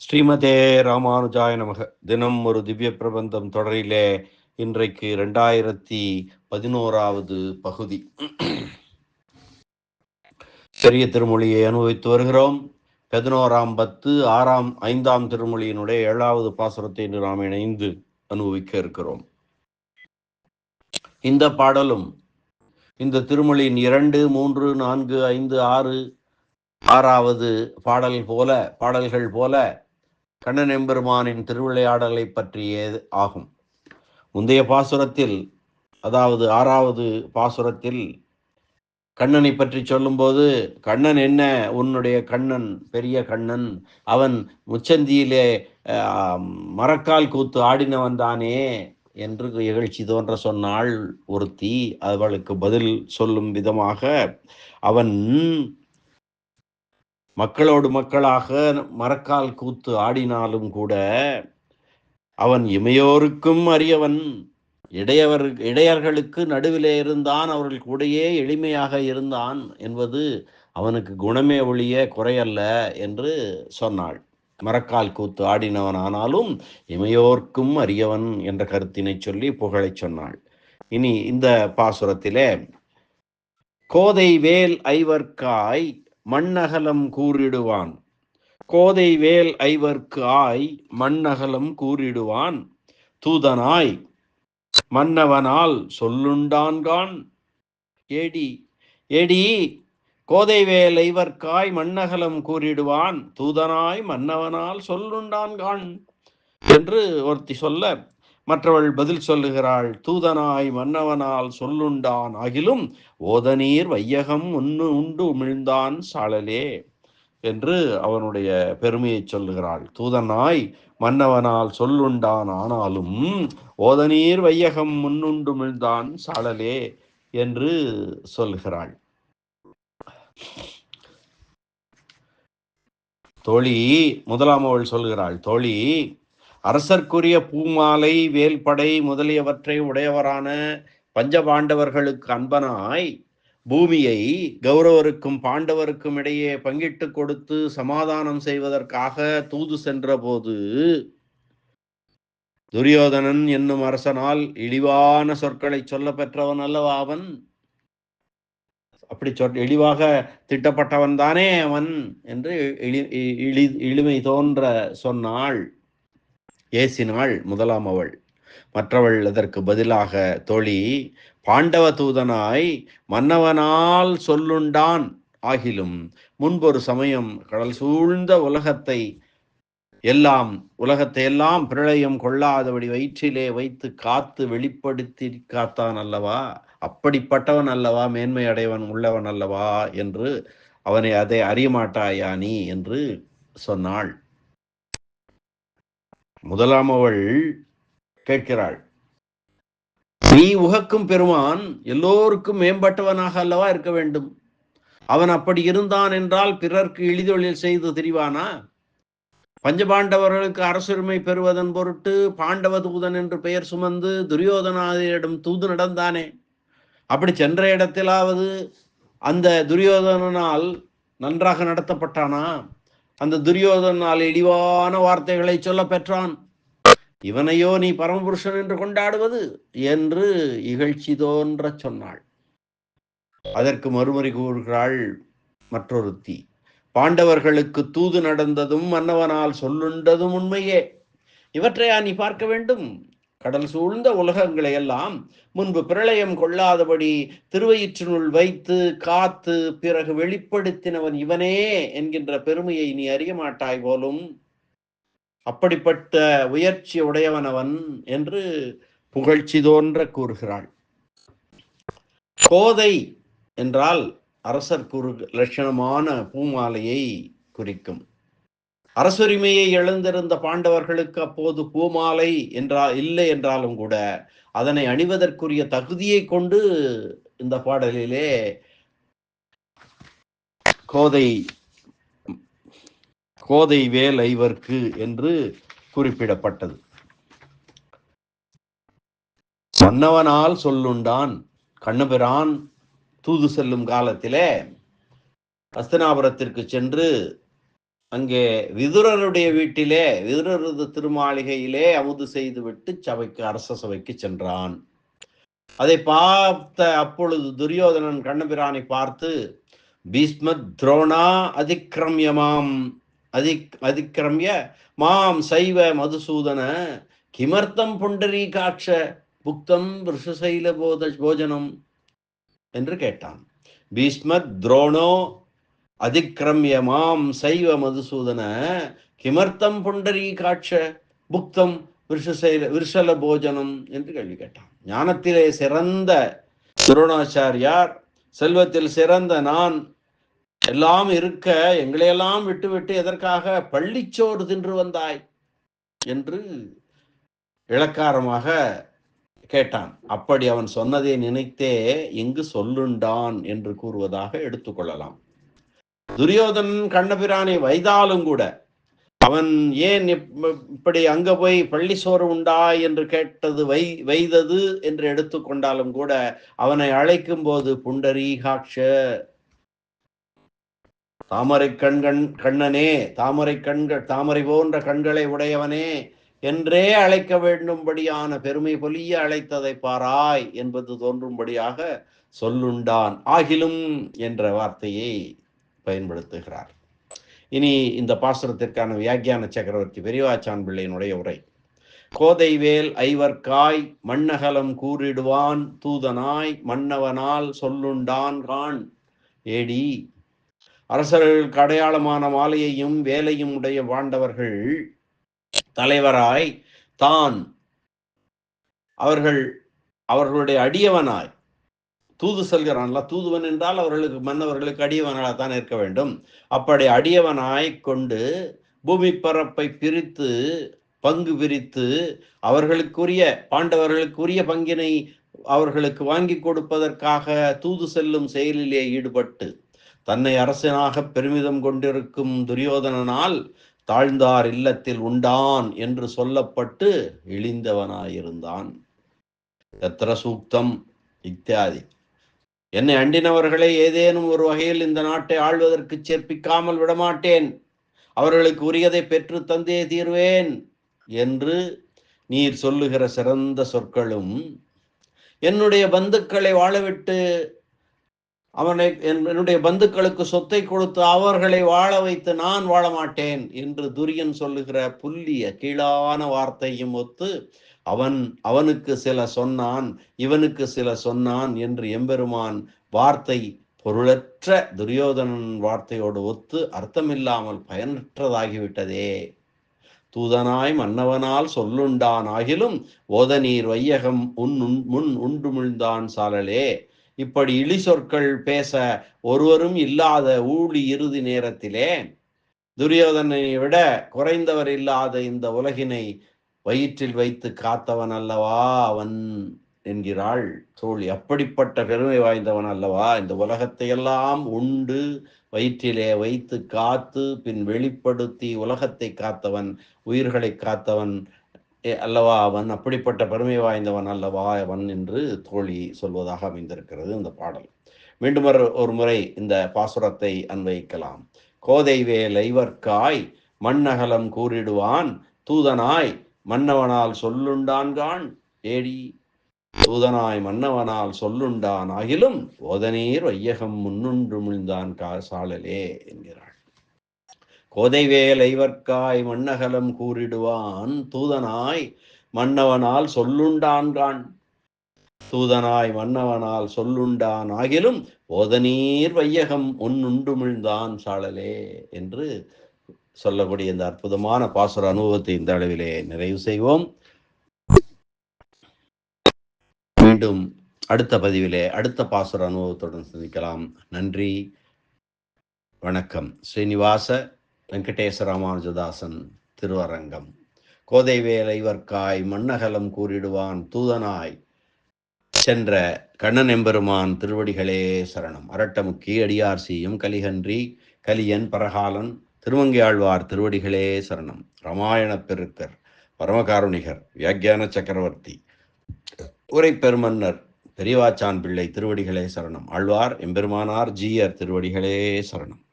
ஸ்ரீமதே ராமானுஜாய நமக. தினம் ஒரு திவ்ய பிரபந்தம் தொடரிலே இன்றைக்கு ரெண்டாயிரத்தி பதினோராவது பகுதி. பெரிய திருமொழியை அனுபவித்து வருகிறோம். பதினோராம் பத்து ஆறாம் ஐந்தாம் திருமொழியினுடைய ஏழாவது பாசுரத்தை இன்று நாம் இணைந்து அனுபவிக்க இருக்கிறோம். இந்த பாடலும் இந்த திருமொழியின் இரண்டு மூன்று நான்கு ஐந்து ஆறு ஆறாவது பாடல் போல பாடல்கள் போல கண்ணன் எம்பெருமானின் திருவிளையாடலை பற்றியது ஆகும். முந்தைய பாசுரத்தில் அதாவது ஆறாவது பாசுரத்தில் கண்ணனை பற்றி சொல்லும்போது கண்ணன் என்ன? உன்னுடைய கண்ணன் பெரிய கண்ணன். அவன் முச்சந்தியிலே மரக்கால் கூத்து ஆடினவன் தானே என்று இகழ்ச்சி தோன்ற சொன்னாள் ஒருத்தி. அவளுக்கு பதில் சொல்லும் விதமாக அவன் மக்களோடு மக்களாக மரக்கால் கூத்து ஆடினாலும் கூட அவன் இமையோருக்கும் அறியவன் இடையவர் இடையர்களுக்கு நடுவிலே இருந்தான் அவர்கள் கூடையே எளிமையாக இருந்தான் என்பது அவனுக்கு குணமே ஒழிய குறையல்ல என்று சொன்னாள். மரக்கால் கூத்து ஆடினவன் ஆனாலும் இமையோர்க்கும் அறியவன் என்ற கருத்தினை சொல்லி புகழைச் சொன்னாள். இனி இந்த பாசுரத்திலே கோதை வேல் ஐவர்க்காய் மண்ணகலம் கூறிடுவான். கோதை வேல் ஐவர்க்கு ஆய் மண்ணகலம் கூறிடுவான். தூதனாய் மன்னவனால் சொல்லுண்டான்கான். ஏடி ஏடி கோதைவேல் ஐவர்க்காய் மண்ணகலம் கூறிடுவான். தூதனாய் மன்னவனால் சொல்லுண்டான்கான் என்று ஒருத்தி சொல்ல மற்றவள் பதில் சொல்லுகிறாள் தூதனாய் மன்னவனால் சொல்லுண்டான் ஆகிலும் ஓதநீர் வையகம் உண்ணு உண்டு உமிழ்ந்தான் சாழலே என்று அவனுடைய பெருமையை சொல்லுகிறாள். தூதனாய் மன்னவனால் சொல்லுண்டான் ஆனாலும் ஓதநீர் வையகம் முன்னுண்டு மிழ்ந்தான் சாழலே என்று சொல்கிறாள் தோழி முதலாம் அவள் சொல்கிறாள் தோழி அரசர்க்குரிய பூமாலை வேல்படை முதலியவற்றை உடையவரான பஞ்சபாண்டவர்களுக்கு அன்பனாய் பூமியை கௌரவருக்கும் பாண்டவருக்கும் இடையே பங்கிட்டு கொடுத்து சமாதானம் செய்வதற்காக தூது சென்றபோது துரியோதனன் என்னும் அரசனால் இழிவான சொற்களை சொல்ல பெற்றவன் அல்லவா அவன் அப்படி சொல் இழிவாக திட்டப்பட்டவன் தானே அவன் என்று இழி இழி இழிமை தோன்ற சொன்னாள் ஏசினாள் முதலாம் அவள். மற்றவள் அதற்கு பதிலாக தோழி பாண்டவ தூதனாய் மன்னவனால் சொல்லுண்டான். ஆகிலும் முன்பொரு சமயம் கடல் சூழ்ந்த உலகத்தை எல்லாம் உலகத்தை எல்லாம் பிரளயம் கொள்ளாதபடி வயிற்றிலே வைத்து காத்து வெளிப்படுத்தி காத்தான் அல்லவா? அப்படிப்பட்டவன் அல்லவா? மேன்மை அடைவன் உள்ளவன் அல்லவா? என்று அவனை அதை அறியமாட்டாயா நீ? என்று சொன்னாள். முதலாம் அவள் கேட்கிறாள் நீ உகக்கும் பெருமான் எல்லோருக்கும் மேம்பட்டவனாக அல்லவா இருக்க வேண்டும்? அவன் அப்படி இருந்தான் என்றால் பிறர்க்கு இழிதொழில் செய்து திரிவானா? பஞ்சபாண்டவர்களுக்கு அரசுரிமை பெறுவதன் பொருட்டு பாண்டவ தூதன் என்று பெயர் சுமந்து துரியோதனாதியிடம் தூது நடந்தானே? அப்படி சென்ற இடத்திலாவது அந்த துரியோதனனால் நன்றாக நடத்தப்பட்டானா? அந்த துரியோதனால் இழிவான வார்த்தைகளை சொல்ல பெற்றான். இவனையோ நீ பரமபுருஷன் என்று கொண்டாடுவது என்று இகழ்ச்சி தோன்ற சொன்னாள். அதற்கு மறுமறை கூறுகிறாள் மற்றொருத்தி. பாண்டவர்களுக்கு தூது நடந்ததும் மன்னவனால் சொல்லுண்டதும் உண்மையே. இவற்றையா நீ பார்க்க வேண்டும்? கடல் சூழ்ந்த உலகங்களை எல்லாம் முன்பு பிரளயம் கொள்ளாதபடி திருவயிற்றினுள் வைத்து காத்து பிறகு வெளிப்படுத்தினவன் இவனே என்கின்ற பெருமையை நீ அறிய மாட்டாய் போலும். அப்படிப்பட்ட உயர்ச்சி உடையவன் அவன் என்று புகழ்ச்சி தோன்ற கூறுகிறாள். கோதை என்றால் அரசர் குறு லட்சணமான பூமாலையை குறிக்கும். அரசுரிமையை இழந்திருந்த பாண்டவர்களுக்கு அப்போது பூமாலை என்றா இல்லை என்றாலும் கூட அதனை அணிவதற்குரிய தகுதியை கொண்டு இந்த பாடலிலே கோதை கோதை வேல் ஐவர்க்கு என்று குறிப்பிடப்பட்டது. மன்னவனால் சொல்லுண்டான் கண்ணபிரான் தூது செல்லும் காலத்திலே அஸ்தனாபுரத்திற்கு சென்று அங்கே விதுரருடைய வீட்டிலே விதுரரது திருமாளிகையிலே அமுது செய்துவிட்டு சபைக்கு அரச சபைக்கு சென்றான். அதை பார்த்த அப்பொழுது துரியோதனன் கண்ணபிரானை பார்த்து பீஸ்மத் துரோணா அதிக்ரமியமாம் அதிக் அதிக்கிரமிய மாம் சைவ மதுசூதன கிமர்த்தம் புண்டரீகாட்ச புக்தம் ரிஷசைல போத போஜனம் என்று கேட்டான். பீஸ்மத் துரோணோ அதிக்கிரமிய மாம் சைவ மதுசூதன கிமர்த்தம் புண்டரீகாட்ச புக்தம் விருஷசைல விருஷல போஜனம் என்று கேள்வி கேட்டான். ஞானத்திலே சிறந்த துரோணாச்சாரியார் செல்வத்தில் சிறந்த நான் எல்லாம் இருக்க எங்களையெல்லாம் விட்டுவிட்டு எதற்காக பள்ளிச்சோறு தின்று வந்தாய்? என்று இளக்காரமாக கேட்டான். அப்படி அவன் சொன்னதை நினைத்தே எங்கு சொல்லுண்டான் என்று கூறுவதாக எடுத்துக்கொள்ளலாம் துரியோதனன் கண்ணபிரானை வைதாலும் கூட அவன் ஏன் இப்படி அங்க போய் பள்ளி சோறு உண்டா என்று கேட்டது வை வைதது என்று எடுத்துக்கொண்டாலும் கூட அவனை அழைக்கும் போது புண்டரீகாட்ச தாமரை கண்கண் கண்ணனே தாமரை கண்கள் தாமரை போன்ற கண்களை உடையவனே என்றே அழைக்க வேண்டும்படியான பெருமை பொலிய அழைத்ததை பாராய் என்பது தோன்றும்படியாக சொல்லுண்டான். ஆகிலும் என்ற வார்த்தையை பயன்படுத்துகிறார். இனி இந்த பாசுரத்திற்கான வியாக்கியான சக்கரவர்த்தி பெரியவாச்சான் பிள்ளையினுடைய உரை. கோதைவேல் ஐவர்காய் மண்ணகலம் கூறிடுவான் தூதனாய் மன்னவனால் சொல்லுண்டான் கான். ஏடி அரசர்களுக்கு அடையாளமான மாலையையும் வேலையும் உடைய பாண்டவர்கள் தலைவராய் தான். அவர்கள் அவர்களுடைய அடியவனாய் தூது செல்கிறான்ல தூதுவன் என்றால் அவர்களுக்கு மன்னவர்களுக்கு அடியவனாக தான் இருக்க வேண்டும். அப்படி அடியவனாய் கொண்டு பூமி பரப்பை பிரித்து பங்கு பிரித்து அவர்களுக்குரிய பாண்டவர்களுக்குரிய பங்கினை அவர்களுக்கு வாங்கி கொடுப்பதற்காக தூது செல்லும் செயலிலே ஈடுபட்டு தன்னை அரசனாக பெருமிதம் கொண்டிருக்கும் துரியோதனனால் தாழ்ந்தார் இல்லத்தில் உண்டான் என்று சொல்லப்பட்டு இழிந்தவனாயிருந்தான். எத்திர சூக்தம் இத்தியாதி. என்னை அண்டினவர்களை ஏதேனும் ஒரு வகையில் இந்த நாட்டை ஆள்வதற்கு சேர்ப்பிக்காமல் விடமாட்டேன். அவர்களுக்கு உரியதை பெற்று தந்தே தீர்வேன் என்று நீர் சொல்லுகிற சிறந்த சொற்களும் என்னுடைய பந்துக்களை வாழவிட்டு அவனை என்- என்னுடைய பந்துக்களுக்கு சொத்தை கொடுத்து அவர்களை வாழ வைத்து நான் வாழ மாட்டேன் என்று துரியன் சொல்லுகிற புல்லிய கீழான வார்த்தையும் ஒத்து அவன் அவனுக்கு சில சொன்னான் இவனுக்கு சில சொன்னான் என்று எம்பெருமான் வார்த்தை பொருளற்ற துரியோதனன் வார்த்தையோடு ஒத்து அர்த்தமில்லாமல் பயனற்றதாகிவிட்டதே. தூதனாய் மன்னவனால் சொல்லுண்டான் ஆகிலும் ஓதநீர் வையகம் உன் உன்- முன் உண்டுமிழ்ந்தான் சாலலே. இப்படி இழி சொற்கள் பேச ஒருவரும் இல்லாத ஊழி இறுதி நேரத்திலே துரியோதனை விட குறைந்தவர் இல்லாத இந்த உலகினை வயிற்றில் வைத்து காத்தவன் அல்லவா அவன் என்கிறாள். தோழி அப்படிப்பட்ட பெருமை வாய்ந்தவன் அல்லவா? இந்த உலகத்தை எல்லாம் உண்டு வயிற்றிலே வைத்து காத்து பின் வெளிப்படுத்தி உலகத்தை காத்தவன் உயிர்களை காத்தவன் அல்லவா அவன் அப்படிப்பட்ட பெருமை வாய்ந்தவன் அல்லவா அவன் என்று தோழி சொல்வதாக அமைந்திருக்கிறது இந்த பாடல். மீண்டும் ஒரு முறை இந்த பாசுரத்தை அன்வைக்கலாம் கோதை வேலைவர்க்காய் மண்ணகலம் கூறிடுவான் தூதனாய் மன்னவனால் சொல்லுண்டான்கான் ஏடி. தூதனாய் மன்னவனால் சொல்லுண்டான் ஆகிலும் ஓதநீர் வையகம் முன்னுண்டு மிழ்ந்தான் காசாலலே என்கிறான். கொதைவேலைவர்க்காய் மன்னகலம் மண்ணகலம் கூறிடுவான் தூதனாய் மன்னவனால் சொல்லுண்டான்கான் தூதனாய் மன்னவனால் சொல்லுண்டான் ஆகிலும் ஓதநீர் வையகம் உன்னுண்டுமிழ்ந்தான் சாழலே என்று சொல்லக்கூடிய இந்த அற்புதமான பாசுர அனுபவத்தை இந்த அளவிலே நிறைவு செய்வோம். மீண்டும் அடுத்த பதிவிலே அடுத்த பாசுர அனுபவத்துடன் சந்திக்கலாம். நன்றி வணக்கம். ஸ்ரீனிவாச வெங்கடேச ராமானுஜதாசன் திருவரங்கம். கோதைவேலை வர்க்காய் மன்னகலம் கூறிடுவான் தூதனாய். சென்ற கண்ணன் எம்பெருமான் திருவடிகளே சரணம். அரட்டமுக்கி அடியார் செய்யும் கலிகன்றி கலியன் பரகாலன் திருமங்கையாழ்வார் திருவடிகளே சரணம். ராமாயணப் பெருக்கர் பரமகாருணிகர் வியாக்கியான சக்கரவர்த்தி உரை பெருமன்னர் பெரியவாச்சான் பிள்ளை திருவடிகளே சரணம். ஆழ்வார் எம்பெருமானார் ஜீயர் திருவடிகளே சரணம்.